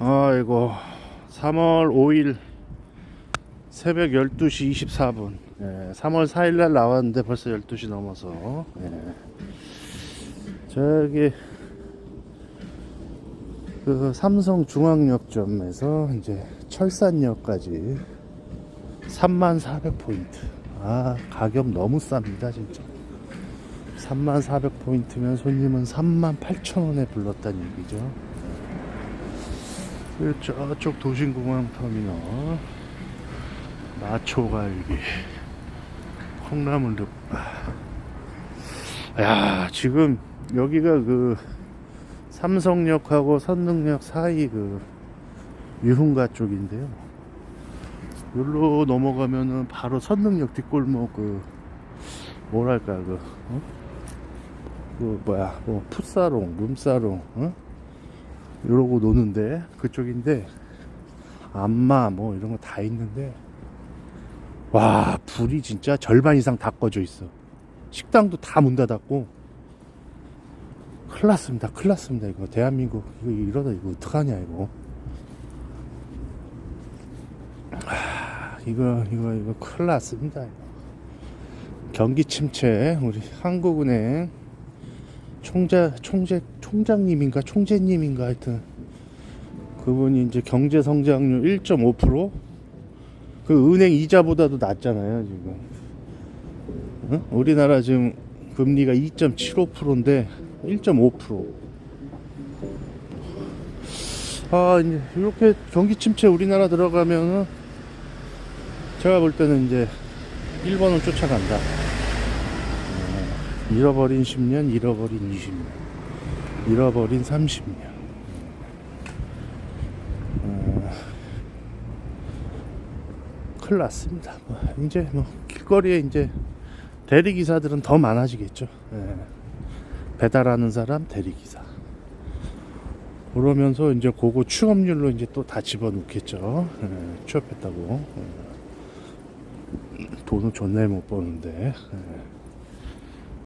아이고 3월 5일 새벽 12시 24분. 예, 3월 4일 날 나왔는데 벌써 12시 넘어서. 예. 저기 그 삼성 중앙역점에서 이제 철산역까지 3400포인트. 아 가격 너무 쌉니다 진짜. 3400포인트면 손님은 38,000원에 불렀다는 얘기죠. 그 저쪽 도심공항 터미널 마초갈비 콩나물도 야 지금 여기가 그 삼성역하고 선릉역 사이 그 유흥가 쪽인데요 여기로 넘어가면은 바로 선릉역 뒷골목 그 뭐랄까 그 어? 그 뭐야 뭐 풋사롱 룸사롱 어? 이러고 노는데 그쪽인데 안마 뭐 이런 거 다 있는데 와 불이 진짜 절반 이상 다 꺼져 있어. 식당도 다 문 닫았고. 큰일 났습니다. 큰일 났습니다. 이거 대한민국 이거 이러다 이거 어떡하냐 이거. 아, 이거 이거 이거 큰일 났습니다. 경기 침체 우리 한국은행 총재 총재 총장님인가 총재님인가 하여튼 그분이 이제 경제 성장률 1.5%? 그 은행 이자보다도 낮잖아요 지금 응? 우리나라 지금 금리가 2.75%인데 1.5%. 아 이제 이렇게 경기 침체 우리나라 들어가면은 제가 볼 때는 이제 일본은 쫓아간다. 어, 잃어버린 10년, 잃어버린 20년, 잃어버린 30년. 어, 큰일 났습니다. 뭐, 이제 뭐 길거리에 이제 대리기사들은 더 많아지겠죠. 예. 배달하는 사람, 대리기사. 그러면서 이제 그거 취업률로 이제 또 다 집어넣겠죠. 예, 취업했다고. 예. 돈을 존나 못 버는데. 예.